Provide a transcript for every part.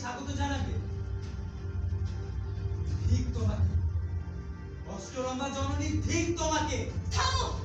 স্বাগত জানাবে। ঠিক তোমাকে। অষ্টরম্বা জননী ঠিক তোমাকে। থামো!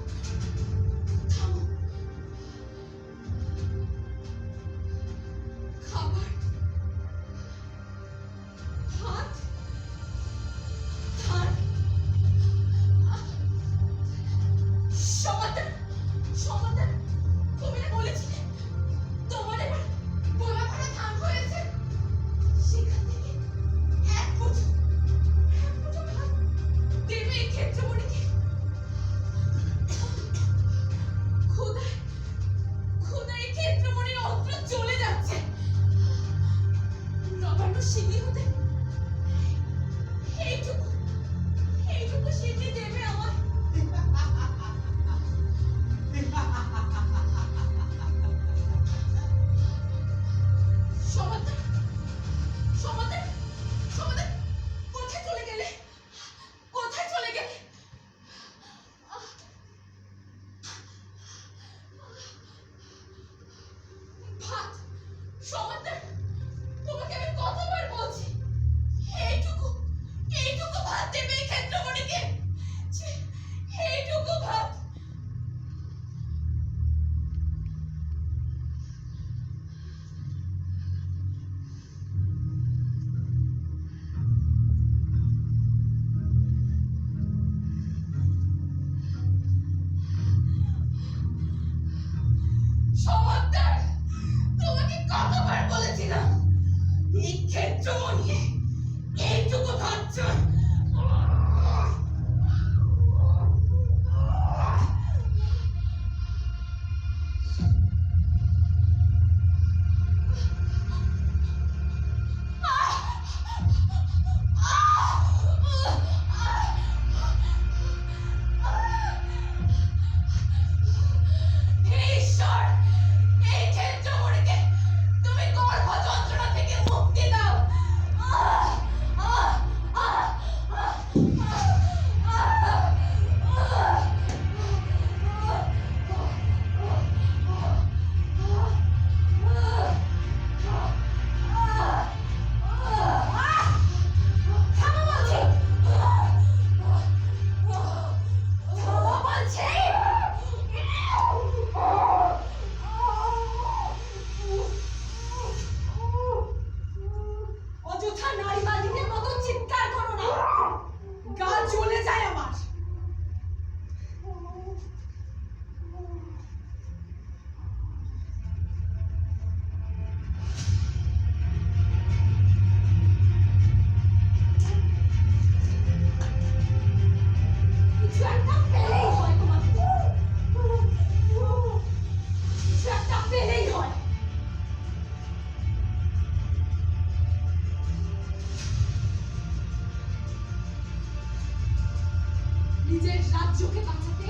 নিজের রাজ্যকে বাঁচাতে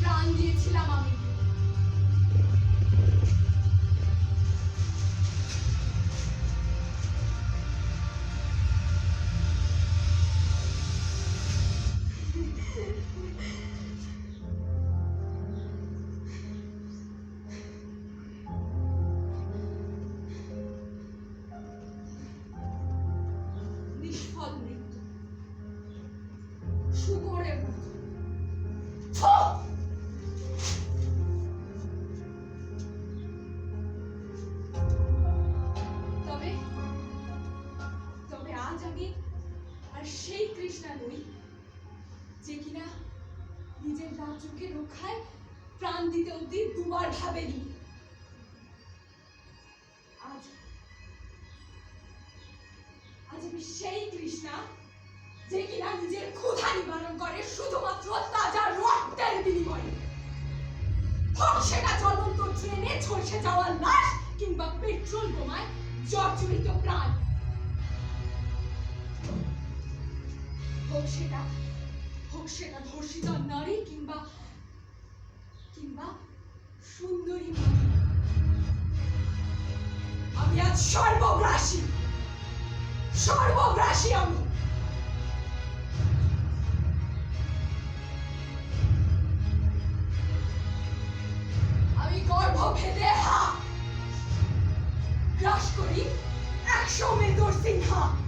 প্রাণ দিয়েছিলাম আমি। কৃষ্ণা নই, যে কিনা নিজের রাজ্যকে রক্ষায় প্রাণ দিতে অব্দি দুবার ভাবেনি। আজ আজ আমি সেই কৃষ্ণা যে কিনা নিজের ক্ষুধা নিবারণ করে শুধুমাত্র তাজা রক্তের বিনিময়ে। সেটা জ্বলন্ত ট্রেনে ঝলসে লাশ কিংবা পেট্রোল বোমায় জর্জরিত প্রাণ। হোক সেটা হোক সেটা ধর্ষিতা নারী কিংবা কিংবা সুন্দরী আমি আজ সর্বগ্রাসী সর্বগ্রাসী আমি। আমি গর্ভ ভেদে হা, গ্রাস করি একশো মেদর সিংহা।